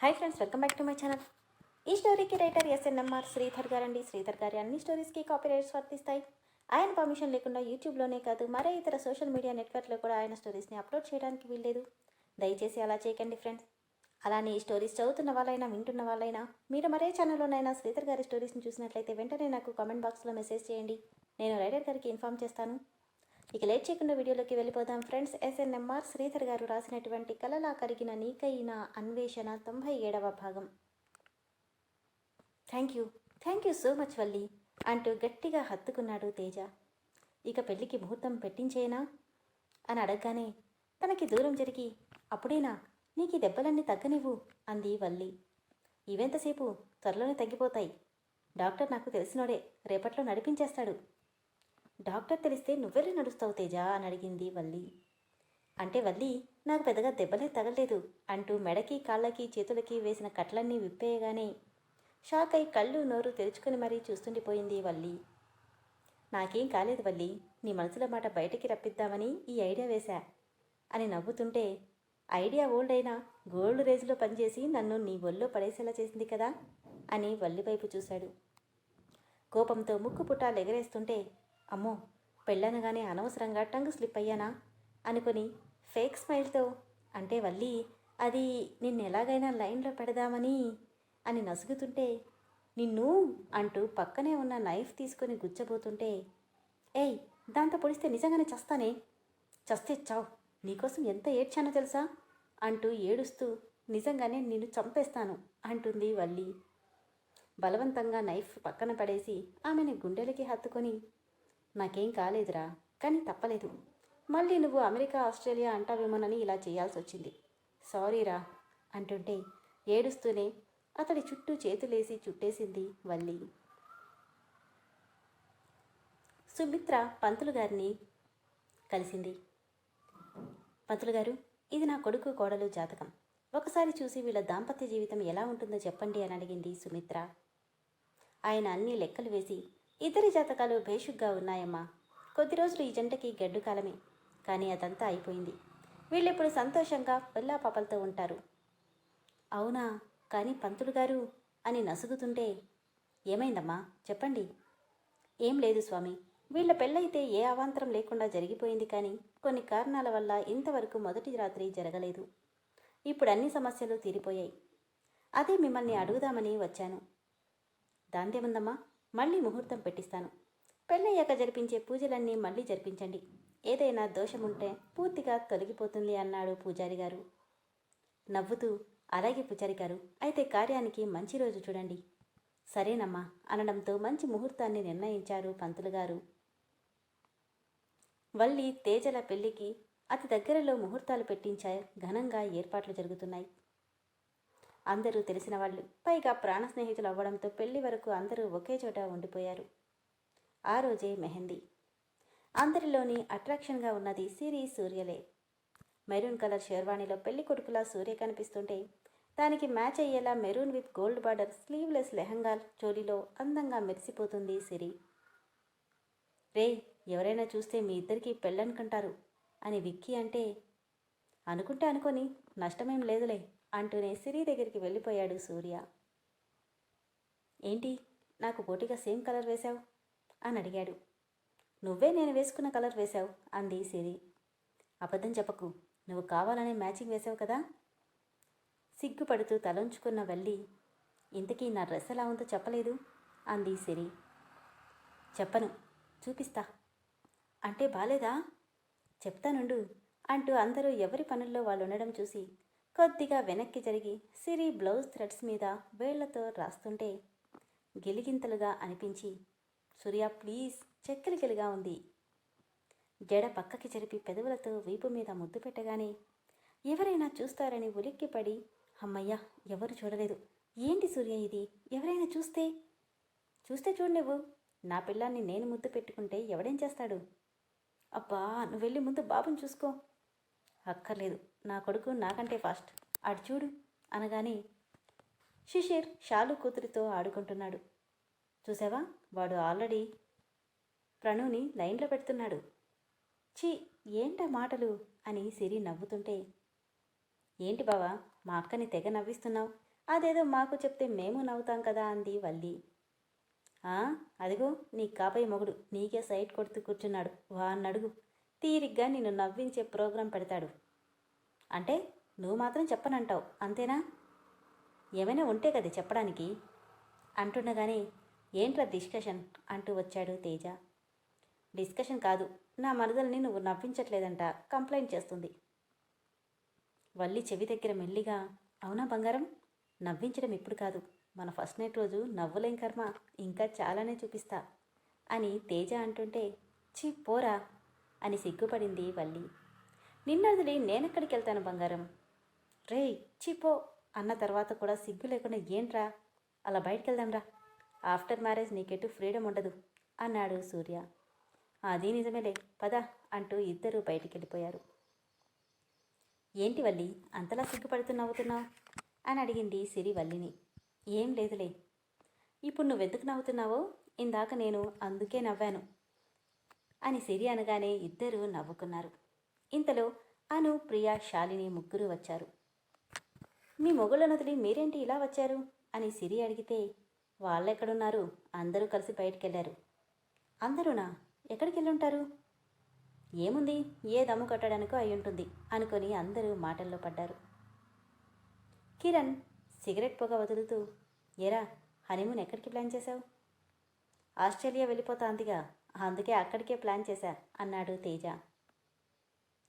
Hi friends welcome back to my channel ఈ స్టోరీకి writer SNMR Sridhar గారండి. శ్రీధర్ గారి అన్ని స్టోరీస్కి కాపీ రైట్స్ వర్తిస్తాయి. ఆయన పర్మిషన్ లేకుండా యూట్యూబ్లోనే కాదు మరే ఇతర సోషల్ మీడియా నెట్వర్క్లో కూడా ఆయన స్టోరీస్ని అప్లోడ్ చేయడానికి వీల్లేదు. దయచేసి అలా చేయకండి ఫ్రెండ్స్ అలానే ఈ స్టోరీస్ చదువుతున్న వాళ్ళైనా వింటున్న వాళ్ళైనా మీరు మరే ఛానల్లోనైనా శ్రీధర్ గారి స్టోరీస్ని చూసినట్లయితే వెంటనే నాకు కామెంట్ బాక్స్లో మెసేజ్ చేయండి. నేను రైటర్ గారికి ఇన్ఫామ్ చేస్తాను. ఇక లేట్ చేయకుండా వీడియోలోకి వెళ్ళిపోదాం. ఫ్రెండ్స్ ఎస్ఎన్ఎంఆర్ శ్రీధర్ గారు రాసినటువంటి కలలా కరిగిన నీకైన అన్వేషణ తొంభై ఏడవ భాగం. Thank you. Thank you so much Valli అంటూ గట్టిగా హత్తుకున్నాడు తేజ. ఇక పెళ్ళికి ముహూర్తం పెట్టించేనా? అని అడగగానే తనకి దూరం జరిగి అప్పుడేనా? నీకు ఈ దెబ్బలన్నీ తగ్గనివ్వు అంది వల్లి. ఇవెంతసేపు? త్వరలోనే తగ్గిపోతాయి. డాక్టర్ నాకు తెలిసినోడే రేపట్లో నడిపించేస్తాడు. డాక్టర్ తెలిస్తే నువ్వెల్లి నడుస్తావు తేజ అని అడిగింది వల్లి. అంటే వల్లి నాకు పెద్దగా దెబ్బలే తగలేదు అంటూ మెడకి కాళ్ళకి చేతులకి వేసిన కట్లన్నీ విప్పేయగానే షాక్ అయి కళ్ళు నోరు తెరుచుకుని మరీ చూస్తుండిపోయింది వల్లి. నాకేం కాలేదు వల్లి నీ మనసులో మాట బయటికి రప్పిద్దామని ఈ ఐడియా వేశా అని నవ్వుతుంటే ఐడియా ఓల్డ్ అయినా గోల్డ్ రేజ్లో పనిచేసి నన్ను నీ ఒళ్ళో పడేసేలా చేసింది కదా అని వల్లివైపు చూశాడు. కోపంతో ముక్కు పుట్టాలు ఎగరేస్తుంటే అమ్మో పెళ్ళనగానే అనవసరంగా టంగ్ స్లిప్ అయ్యానా? అనుకుని ఫేక్ స్మైల్తో అంటే వల్లి అది నిన్ను ఎలాగైనా లైన్లో పెడదామని అని నసుగుతుంటే నిన్ను అంటూ పక్కనే ఉన్న నైఫ్ తీసుకొని గుచ్చబోతుంటే ఏయ్ దాంతో పొడిస్తే నిజంగానే చస్తానే? చస్తే చావు నీకోసం ఎంత ఏడ్చానో తెలుసా? అంటూ ఏడుస్తూ నిజంగానే నిన్ను చంపేస్తాను అంటుంది వల్లి. బలవంతంగా నైఫ్ పక్కన పడేసి ఆమెని గుండెలకి హత్తుకొని నాకేం కాలేదురా కానీ తప్పలేదు. మళ్ళీ నువ్వు అమెరికా ఆస్ట్రేలియా అంటావేమోనని ఇలా చేయాల్సి వచ్చింది సారీరా అంటుంటే ఏడుస్తూనే అతడి చుట్టూ చేతులేసి చుట్టేసింది వల్లి. సుమిత్ర పంతులు గారిని కలిసింది. పంతులు గారు ఇది నా కొడుకు కోడలు జాతకం. ఒకసారి చూసి వీళ్ళ దాంపత్య జీవితం ఎలా ఉంటుందో చెప్పండి అని అడిగింది సుమిత్ర. ఆయన అన్ని లెక్కలు వేసి ఇద్దరి జాతకాలు భేషుగ్గా ఉన్నాయమ్మా. కొద్ది రోజులు ఈ జంటకి గడ్డు కాలమే. కానీ అదంతా అయిపోయింది. వీళ్ళిప్పుడు సంతోషంగా పిల్లా పాపలతో ఉంటారు. అవునా? కానీ పంతులు గారు అని నసుగుతుంటే ఏమైందమ్మా? చెప్పండి. ఏం లేదు స్వామి. వీళ్ళ పెళ్ళైతే ఏ అవాంతరం లేకుండా జరిగిపోయింది కానీ కొన్ని కారణాల వల్ల ఇంతవరకు మొదటి రాత్రి జరగలేదు. ఇప్పుడు అన్ని సమస్యలు తీరిపోయాయి. అదే మిమ్మల్ని అడుగుదామని వచ్చాను. దాందేముందమ్మా? మళ్ళీ ముహూర్తం పెట్టిస్తాను. పెళ్ళయ్యాక జరిపించే పూజలన్నీ మళ్ళీ జరిపించండి. ఏదైనా దోషముంటే పూర్తిగా తొలగిపోతుంది అన్నాడు పూజారి గారు. నవ్వుతూ అలాగే పూజారి గారు అయితే కార్యానికి మంచి రోజు చూడండి. సరేనమ్మా అనడంతో మంచి ముహూర్తాన్ని నిర్ణయించారు పంతులు గారు. వల్లి తేజల పెళ్ళికి అతి దగ్గరలో ముహూర్తాలు పెట్టించే ఘనంగా ఏర్పాట్లు జరుగుతున్నాయి. అందరూ తెలిసిన వాళ్ళు. పైగా ప్రాణ స్నేహితులు అవ్వడంతో పెళ్ళి వరకు అందరూ ఒకే చోట ఉండిపోయారు. ఆ రోజే మెహందీ. అందరిలోని అట్రాక్షన్గా ఉన్నది సిరి సూర్యలే. మెరూన్ కలర్ షేర్వాణిలో పెళ్ళి కొడుకులా సూర్య కనిపిస్తుంటే దానికి మ్యాచ్ అయ్యేలా maroon with gold border sleeveless lehenga చోలీలో అందంగా మెరిసిపోతుంది సిరి. రే ఎవరైనా చూస్తే మీ ఇద్దరికి పెళ్ళనుకుంటారు అని విక్కీ అంటే అనుకుంటే అనుకొని నష్టమేం లేదులే. అంటూనే సిరి దగ్గరికి వెళ్ళిపోయాడు సూర్య. ఏంటి? నాకు పోటీగా సేమ్ కలర్ వేశావు? అని అడిగాడు. నువ్వే నేను వేసుకున్న కలర్ వేశావు అంది సిరి. అబద్ధం చెప్పకు. నువ్వు కావాలనే మ్యాచింగ్ వేశావు కదా? సిగ్గుపడుతూ తలంచుకున్న వెళ్ళి ఇంతకీ నా డ్రెస్ ఎలా ఉందో చెప్పలేదు అంది సిరి. చెప్పను. చూపిస్తా. అంటే బాలేదా? చెప్తానుండు అంటూ అందరూ ఎవరి పనుల్లో వాళ్ళు ఉండడం చూసి కొద్దిగా వెనక్కి జరిగి సిరి బ్లౌజ్ థ్రెడ్స్ మీద వేళ్ళతో రాస్తుంటే గిలిగింతలుగా అనిపించి సూర్య ప్లీజ్ చెక్కలికలుగా ఉంది. జడ పక్కకి జరిపి పెదవులతో వీపు మీద ముద్దు పెట్టగానే ఎవరైనా చూస్తారని ఉలిక్కిపడి అమ్మయ్యా ఎవరు చూడలేదు. ఏంటి సూర్య ఇది? ఎవరైనా చూస్తే? చూస్తే చూడు నువ్వు. నా పిల్లాన్ని నేను ముద్దు పెట్టుకుంటే ఎవడేం చేస్తాడు? అబ్బా నువ్వు వెళ్ళి ముందు బాబుని చూసుకో. అక్కర్లేదు. నా కొడుకు నాకంటే ఫాస్ట్. ఆడు చూడు అనగానే శిషిర్ షాలు కూతురితో ఆడుకుంటున్నాడు. చూసావా? వాడు ఆల్రెడీ ప్రణుని లైన్లో పెడుతున్నాడు. ఛీ ఏంటా మాటలు? అని సిరి నవ్వుతుంటే ఏంటి బావా మా అక్కని తెగ నవ్విస్తున్నావు. అదేదో మాకు చెప్తే మేము నవ్వుతాం కదా అంది వల్లి. అదిగో నీ కాపయ్య మొగుడు నీకే సైట్ కొడుతూ కూర్చున్నాడు. వా వాన్నడుగు తీరిగ్గా నిన్ను నవ్వించే ప్రోగ్రాం పెడతాడు. అంటే నువ్వు మాత్రం చెప్పనంటావు అంతేనా? ఏమైనా ఉంటే కదా చెప్పడానికి. అంటుండగానే ఏంట్రా డిస్కషన్? అంటూ వచ్చాడు తేజ. డిస్కషన్ కాదు నా మరదల్ని నువ్వు నవ్వించట్లేదంట కంప్లైంట్ చేస్తుంది. వల్లి చెవి దగ్గర మెల్లిగా అవునా బంగారం? నవ్వించడం ఇప్పుడు కాదు మన ఫస్ట్ నైట్ రోజు నవ్వులేం కర్మ ఇంకా చాలానే చూపిస్తా అని తేజ అంటుంటే ఛీ పోరా అని సిగ్గుపడింది వల్లి. నిన్నదిలి నేనెక్కడికి వెళ్తాను బంగారం రే చిపో అన్న తర్వాత కూడా సిగ్గు లేకుండా ఏంట్రా? అలా బయటికి వెళ్దాంరా ఆఫ్టర్ మ్యారేజ్ నీకెటు ఫ్రీడమ్ ఉండదు అన్నాడు సూర్య. అది నిజమేలే పద అంటూ ఇద్దరూ బయటికి వెళ్ళిపోయారు ఏంటి వల్లి అంతలా సిగ్గుపడుతూ నవ్వుతున్నావు? అని అడిగింది సిరి వల్లిని. ఏం లేదులే. ఇప్పుడు నువ్వెందుకు నవ్వుతున్నావో? ఇందాక నేను అందుకే నవ్వాను. అని సిరి అనగానే ఇద్దరూ నవ్వుకున్నారు. ఇంతలో అను ప్రియా శాలిని ముగ్గురు వచ్చారు. మీ మొగుళ్ళను వదిలి మీరేంటి ఇలా వచ్చారు? అని సిరి అడిగితే వాళ్ళెక్కడున్నారు? అందరూ కలిసి బయటకెళ్ళారు. అందరూనా? ఎక్కడికి వెళ్ళుంటారు ఏముంది? ఏ దమ్ము కట్టడానికో అయి ఉంటుంది అనుకొని అందరూ మాటల్లో పడ్డారు. కిరణ్ సిగరెట్ పొగ వదులుతూ ఎరా హనీమూన్ ఎక్కడికి ప్లాన్ చేశావు? ఆస్ట్రేలియా వెళ్ళిపోతాందిగా అందుకే అక్కడికే ప్లాన్ చేశా అన్నాడు తేజ.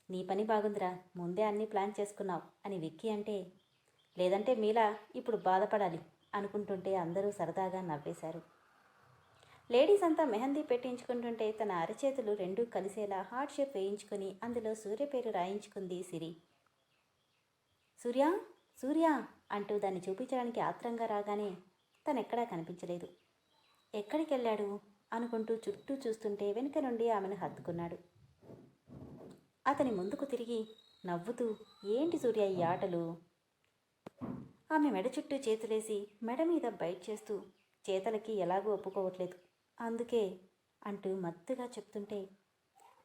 నీ పని బాగుందిరా ముందే అన్నీ ప్లాన్ చేసుకున్నావు అని విక్కీ అంటే లేదంటే మీలా ఇప్పుడు బాధపడాలి అనుకుంటుంటే అందరూ సరదాగా నవ్వేశారు. లేడీస్ అంతా మెహందీ పెట్టించుకుంటుంటే తన అరచేతులు రెండూ కలిసేలా హార్ట్ షేప్ వేయించుకుని అందులో సూర్య పేరు రాయించుకుంది సిరి. సూర్య సూర్య అంటూ దాన్ని చూపించడానికి ఆత్రంగా రాగానే తనెక్కడా కనిపించలేదు. ఎక్కడికి వెళ్ళాడు అనుకుంటూ చుట్టూ చూస్తుంటే వెనుక నుండి ఆమెను హత్తుకున్నాడు. అతని ముందుకు తిరిగి నవ్వుతూ ఏంటి సూర్య ఈ ఆటలు? ఆమె మెడ చుట్టూ చేతులేసి మెడ మీద బైట్ చేస్తూ చేతలకి ఎలాగూ ఒప్పుకోవట్లేదు. అందుకే అంటూ మత్తుగా చెప్తుంటే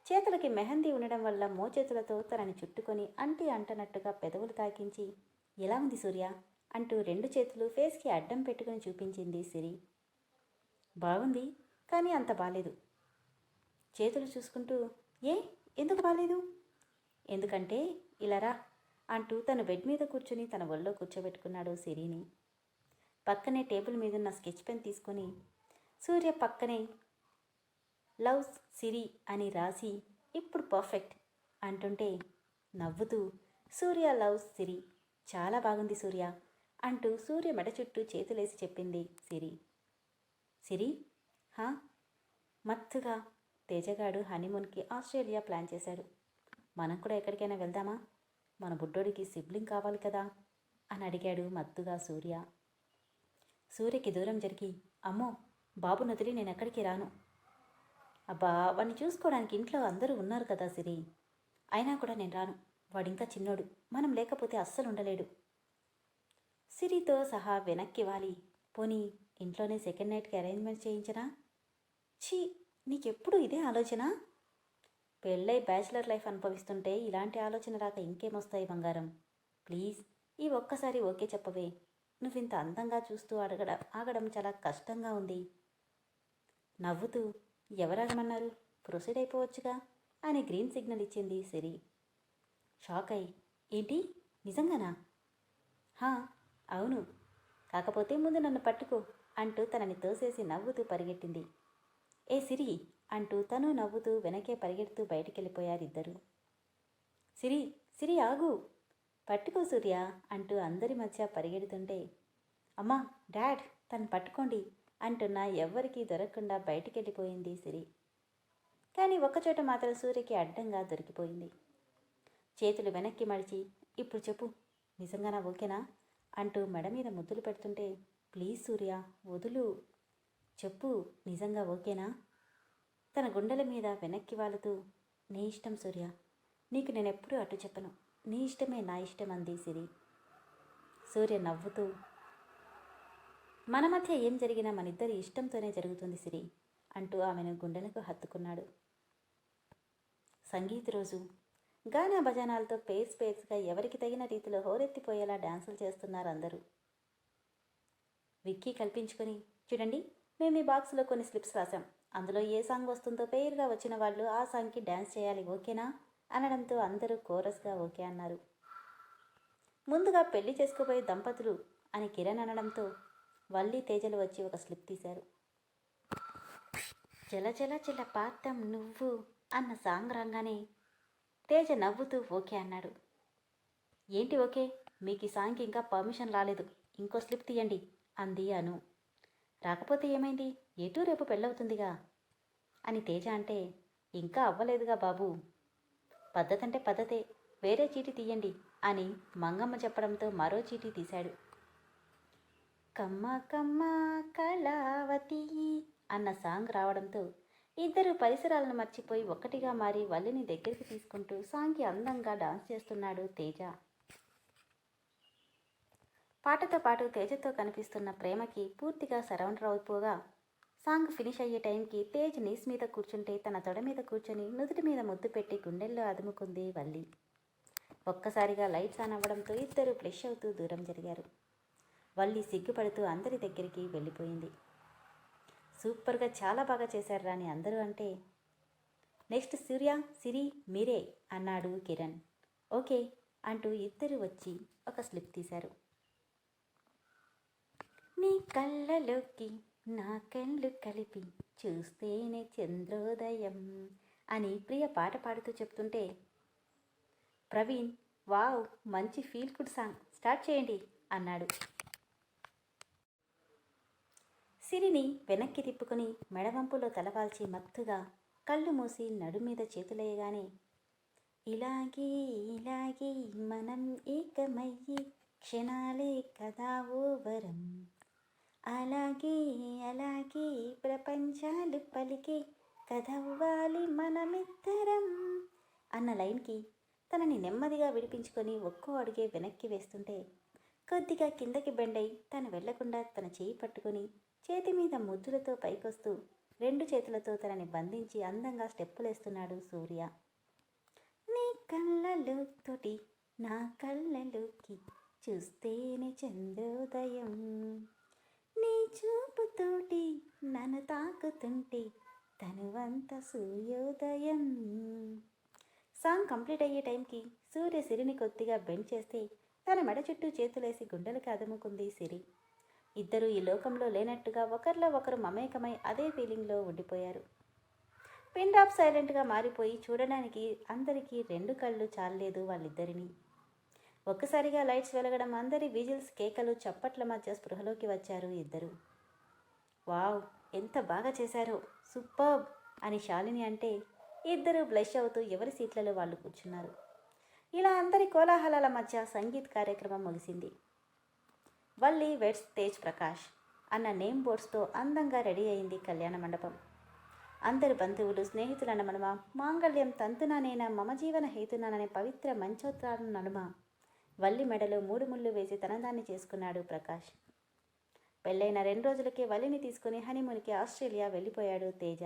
చేతులకి మెహందీ ఉండడం వల్ల మోచేతులతో తనని చుట్టుకొని అంటి అంటనట్టుగా పెదవులు తాకించి ఎలా ఉంది సూర్య? అంటూ రెండు చేతులు ఫేస్కి అడ్డం పెట్టుకుని చూపించింది సిరి. బాగుంది? కానీ అంత బాలేదు. చేతులు చూసుకుంటూ ఏ ఎందుకు బాలేదు? ఎందుకంటే ఇలారా అంటూ తన బెడ్ మీద కూర్చుని తన ఒళ్ళో కూర్చోబెట్టుకున్నాడు సిరిని. పక్కనే టేబుల్ మీదున్న స్కెచ్ పెన్ తీసుకొని సూర్య పక్కనే లవ్స్ సిరి అని రాసి ఇప్పుడు పర్ఫెక్ట్ అంటుంటే నవ్వుతూ సూర్య లవ్స్ సిరి చాలా బాగుంది సూర్య అంటూ సూర్య మెడ చుట్టూ చేతులేసి చెప్పింది సిరి. సిరి హా? మత్తుగా. తేజగాడు హనీమూన్కి ఆస్ట్రేలియా ప్లాన్ చేశాడు. మనం కూడా ఎక్కడికైనా వెళ్దామా? మన బుడ్డోడికి సిబ్లింగ్ కావాలి కదా? అని అడిగాడు మత్తుగా సూర్య. సూర్యకి దూరం జరిగి అమ్మో బాబు నదిలి నేను ఎక్కడికి రాను? అబ్బా వాడిని చూసుకోవడానికి ఇంట్లో అందరూ ఉన్నారు కదా సిరి. అయినా కూడా నేను రాను. వాడింకా చిన్నోడు. మనం లేకపోతే అస్సలు ఉండలేడు. సిరితో సహా వెనక్కి వాలి. పోనీ ఇంట్లోనే సెకండ్ నైట్కి అరేంజ్మెంట్ చేయించనా? ఛీ నీకెప్పుడు ఇదే ఆలోచన? పెళ్ళై బ్యాచిలర్ లైఫ్ అనుభవిస్తుంటే ఇలాంటి ఆలోచన రాక ఇంకేమొస్తాయి బంగారం? ప్లీజ్ ఈ ఒక్కసారి ఓకే చెప్పవే. నువ్వింత అందంగా చూస్తూ అడగడ ఆగడం చాలా కష్టంగా ఉంది. నవ్వుతూ ఎవరాగమన్నారు ప్రొసీడ్ అయిపోవచ్చుగా? అని గ్రీన్ సిగ్నల్ ఇచ్చింది సిరి. షాక్ అయి ఏంటి? నిజంగానా? హా అవును. కాకపోతే ముందు నన్ను పట్టుకో అంటూ తనని తోసేసి నవ్వుతూ పరిగెట్టింది. ఏ సిరి అంటూ తను నవ్వుతూ వెనకే పరిగెడుతూ బయటికెళ్ళిపోయారిద్దరూ. సిరి సిరి ఆగు. పట్టుకో సూర్య అంటూ అందరి మధ్య పరిగెడుతుంటే అమ్మా డాడ్ తను పట్టుకోండి అంటున్నా ఎవ్వరికీ దొరకకుండా బయటికెళ్ళిపోయింది సిరి. కానీ ఒక్కచోట మాత్రం సూర్యకి అడ్డంగా దొరికిపోయింది. చేతులు వెనక్కి మడిచి ఇప్పుడు చెప్పు నిజంగానా ఓకేనా? అంటూ మెడ మీద ముద్దులు పెడుతుంటే ప్లీజ్ సూర్య వదులు. చెప్పు నిజంగా ఓకేనా? తన గుండెల మీద వెనక్కి వాలుతూ నీ ఇష్టం సూర్య నీకు నేనెప్పుడూ అటు చెప్పను. నీ ఇష్టమే నా ఇష్టం అంది సిరి. సూర్య నవ్వుతూ మన మధ్య ఏం జరిగినా మనిద్దరి ఇష్టంతోనే జరుగుతుంది సిరి అంటూ ఆమెను గుండెలకు హత్తుకున్నాడు. సంగీత్ రోజు గానా భజనాలతో పేస్ పేస్గా ఎవరికి తగిన రీతిలో హోరెత్తిపోయేలా డాన్సులు చేస్తున్నారు అందరూ. విక్కీ కల్పించుకొని చూడండి మేము ఈ బాక్స్లో కొన్ని స్లిప్స్ రాసాం అందులో ఏ సాంగ్ వస్తుందో పేరుగా వచ్చిన వాళ్ళు ఆ సాంగ్కి డ్యాన్స్ చేయాలి ఓకేనా? అనడంతో అందరూ కోరస్గా ఓకే అన్నారు. ముందుగా పెళ్ళి చేసుకోబోయే దంపతులు అని కిరణ్ అనడంతో వల్లి తేజలు వచ్చి ఒక స్లిప్ తీశారు. జల జల జల పాతం నువ్వు అన్న సాంగ్ రాగానే తేజ నవ్వుతూ ఓకే అన్నాడు. ఏంటి ఓకే? మీకు ఈ సాంగ్కి ఇంకా పర్మిషన్ రాలేదు. ఇంకో స్లిప్ తీయండి అంది అను. రాకపోతే ఏమైంది? ఎటు రేపు పెళ్ళవుతుందిగా. అని తేజ అంటే ఇంకా అవ్వలేదుగా బాబు. పద్ధతి అంటే పద్ధతే వేరే చీటి తీయండి అని మంగమ్మ చెప్పడంతో మరో చీటీ తీశాడు. కమ్మ కమ్మ కళావతి అన్న సాంగ్ రావడంతో ఇద్దరు పరిసరాలను మర్చిపోయి ఒక్కటిగా మారి వల్లిని దగ్గరికి తీసుకుంటూ సాంగ్కి అందంగా డాన్స్ చేస్తున్నాడు తేజ. పాటతో పాటు తేజతో కనిపిస్తున్న ప్రేమకి పూర్తిగా సరౌండర్ అయిపోగా సాంగ్ ఫినిష్ అయ్యే టైంకి తేజ్ నీస్ మీద కూర్చుంటే తన తొడ మీద కూర్చొని నుదుటి మీద ముద్దు పెట్టి గుండెల్లో అదుముకుంది వల్లి. ఒక్కసారిగా లైట్స్ ఆన్ అవ్వడంతో ఇద్దరు ఫ్లెష్ అవుతూ దూరం జరిగారు. వల్లి సిగ్గుపడుతూ అందరి దగ్గరికి వెళ్ళిపోయింది. సూపర్గా చాలా బాగా చేశారు రాని అందరూ అంటే నెక్స్ట్ సూర్య సిరి మీరే అన్నాడు కిరణ్. ఓకే అంటూ ఇద్దరు వచ్చి ఒక స్లిప్ తీశారు. నీ కళ్ళలోకి నా కళ్ళు కలిపి చూస్తేనే చంద్రోదయం అని ప్రియ పాట పాడుతూ చెప్తుంటే ప్రవీణ్ వావ్ మంచి ఫీల్ గుడ్ సాంగ్. స్టార్ట్ చేయండి అన్నాడు. సిరిని వెనక్కి తిప్పుకొని మెడవంపులో తలవాల్చి మత్తుగా కళ్ళు మూసి నడు మీద చేతులేయగానే ఇలాగే ఇలాగే మనం ఏకమయ్యి క్షణాలే కదా ఓవరం. అలాగే అలాగే ప్రపంచాలు పలికే కథవ్వాలి మనమిద్దరం అన్న లైన్కి తనని నెమ్మదిగా విడిపించుకొని ఒక్కో అడుగే వెనక్కి వేస్తుంటే కొద్దిగా కిందకి బెండై తను వెళ్ళకుండా తన చేయి పట్టుకొని చేతి మీద ముద్దులతో పైకొస్తూ రెండు చేతులతో తనని బంధించి అందంగా స్టెప్పులేస్తున్నాడు సూర్య. నీ కళ్ళలు తోటి నా కళ్ళలోకి చూస్తేనే చంద్రోదయం. నీ చూపుతోటి నన్ను తాకుతుంటే తనువంత సూర్యోదయం. సాంగ్ కంప్లీట్ అయ్యే టైంకి సూర్య సిరిని కొద్దిగా బెండ్ చేస్తే తన మెడ చుట్టూ చేతులేసి గుండెలకి అదుముకుంది సిరి. ఇద్దరూ ఈ లోకంలో లేనట్టుగా ఒకరిలో ఒకరు మమేకమై అదే ఫీలింగ్లో ఉండిపోయారు. పిన్ డ్రాప్ సైలెంట్గా మారిపోయి చూడడానికి అందరికీ రెండు కళ్ళు చాలలేదు వాళ్ళిద్దరిని. ఒక్కసారిగా లైట్స్ వెలగడం అందరి విజిల్స్ కేకలు చప్పట్ల మధ్య స్పృహలోకి వచ్చారు ఇద్దరు. వావ్ ఎంత బాగా చేశారో! సూపర్బ్ అని శాలిని అంటే ఇద్దరు బ్లష్ అవుతూ ఎవరి సీట్లలో వాళ్ళు కూర్చున్నారు. ఇలా అందరి కోలాహలాల మధ్య సంగీత్ కార్యక్రమం ముగిసింది. వల్లి వెట్స్ తేజ్ ప్రకాష్ అన్న నేమ్ బోర్డ్స్తో అందంగా రెడీ అయింది కళ్యాణ మండపం. అందరు బంధువులు స్నేహితుల నడుమ మాంగళ్యం తంతునానేనా మమ జీవన హేతునాననే పవిత్ర మంచోత్రాల నడుమ వల్లి మెడలో మూడు ముళ్ళు వేసి తనదాన్ని చేసుకున్నాడు ప్రకాష్. పెళ్ళైన రెండు రోజులకే వల్లిని తీసుకుని హనీమూన్కి ఆస్ట్రేలియా వెళ్ళిపోయాడు తేజ.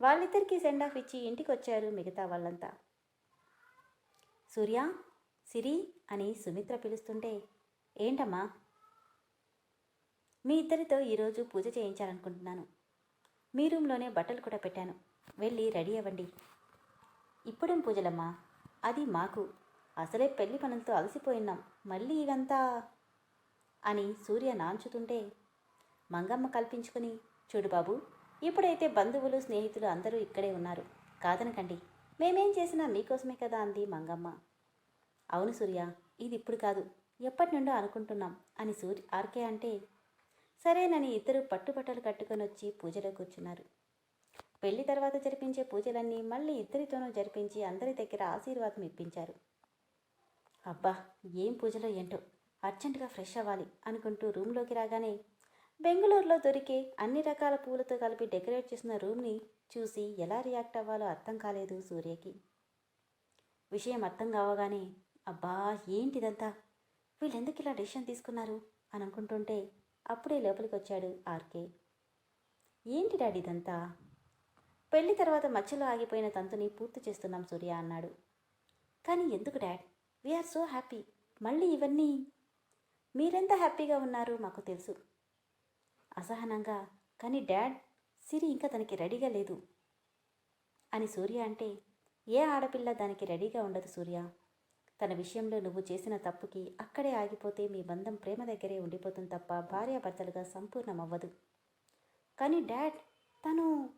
వాళ్ళిద్దరికీ సెండ్ ఆఫ్ ఇచ్చి ఇంటికి వచ్చారు మిగతా వాళ్ళంతా. సూర్య సిరి అని సుమిత్ర పిలుస్తుంటే ఏంటమ్మా? మీ ఇద్దరితో ఈరోజు పూజ చేయించాలనుకుంటున్నాను. మీ రూమ్లోనే బట్టలు కూడా పెట్టాను. వెళ్ళి రెడీ అవ్వండి. ఇప్పుడేం పూజలమ్మా? అది మాకు. అసలే పెళ్ళి పనులతో అలసిపోయినాం మళ్ళీ ఇవంతా అని సూర్య నాంచుతుంటే మంగమ్మ కల్పించుకుని చూడు బాబు ఇప్పుడైతే బంధువులు స్నేహితులు అందరూ ఇక్కడే ఉన్నారు. కాదనకండి. మేమేం చేసినా మీకోసమే కదా అంది మంగమ్మ. అవును సూర్య ఇది ఇప్పుడు కాదు. ఎప్పటి నుండో అనుకుంటున్నాం అని సూర్య ఆర్కే అంటే సరేనని ఇద్దరు పట్టుబట్టలు కట్టుకొని వచ్చి పూజలో కూర్చున్నారు. పెళ్ళి తర్వాత జరిపించే పూజలన్నీ మళ్ళీ ఇద్దరితోనూ జరిపించి అందరి దగ్గర ఆశీర్వాదం ఇప్పించారు. అబ్బా ఏం పూజలో ఏంటో? అర్జెంటుగా ఫ్రెష్ అవ్వాలి అనుకుంటూ రూమ్లోకి రాగానే బెంగళూరులో దొరికే అన్ని రకాల పూలతో కలిపి డెకరేట్ చేసిన రూమ్ని చూసి ఎలా రియాక్ట్ అవ్వాలో అర్థం కాలేదు సూర్యకి. విషయం అర్థం కావగానే అబ్బా ఏంటిదంతా? వీళ్ళెందుకు ఇలా డెసిషన్ తీసుకున్నారు? అని అనుకుంటుంటే అప్పుడే లోపలికి వచ్చాడు ఆర్కే. ఏంటి డాడీ ఇదంతా? పెళ్ళి తర్వాత మధ్యలో ఆగిపోయిన తంతుని పూర్తి చేస్తున్నాం సూర్య అన్నాడు. కానీ ఎందుకు డాడ్? వీఆర్ సో హ్యాపీ మళ్ళీ ఇవన్నీ మీరెంత హ్యాపీగా ఉన్నారో మాకు తెలుసు. అసహనంగా కానీ డాడ్ సిరి ఇంకా తనకి రెడీగా లేదు. అని సూర్య అంటే ఏ ఆడపిల్ల దానికి రెడీగా ఉండదు సూర్య? తన విషయంలో నువ్వు చేసిన తప్పుకి అక్కడే ఆగిపోతే మీ బంధం ప్రేమ దగ్గరే ఉండిపోతుంది తప్ప భార్యాభర్తలుగా సంపూర్ణమవ్వదు. కానీ డాడ్ తను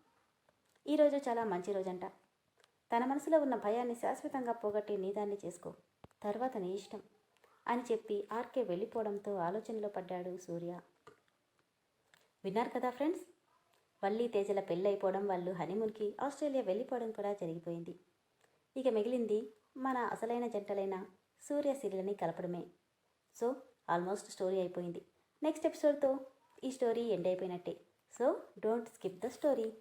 ఈరోజు చాలా మంచి రోజంట. తన మనసులో ఉన్న భయాన్ని శాశ్వతంగా పోగొట్టి నీదాన్ని చేసుకో. తర్వాత నీ ఇష్టం అని చెప్పి ఆర్కే వెళ్ళిపోవడంతో ఆలోచనలో పడ్డాడు సూర్య. విన్నారు కదా ఫ్రెండ్స్? వల్లి తేజల పెళ్ళైపోవడం వాళ్ళు హనీమూన్కి ఆస్ట్రేలియా వెళ్ళిపోవడం కూడా జరిగిపోయింది. ఇక మిగిలింది మన అసలైన జంటలైన సూర్య సిరిలని కలపడమే. సో ఆల్మోస్ట్ స్టోరీ అయిపోయింది. నెక్స్ట్ ఎపిసోడ్తో ఈ స్టోరీ ఎండ్ అయిపోయినట్టే. So don't skip the story.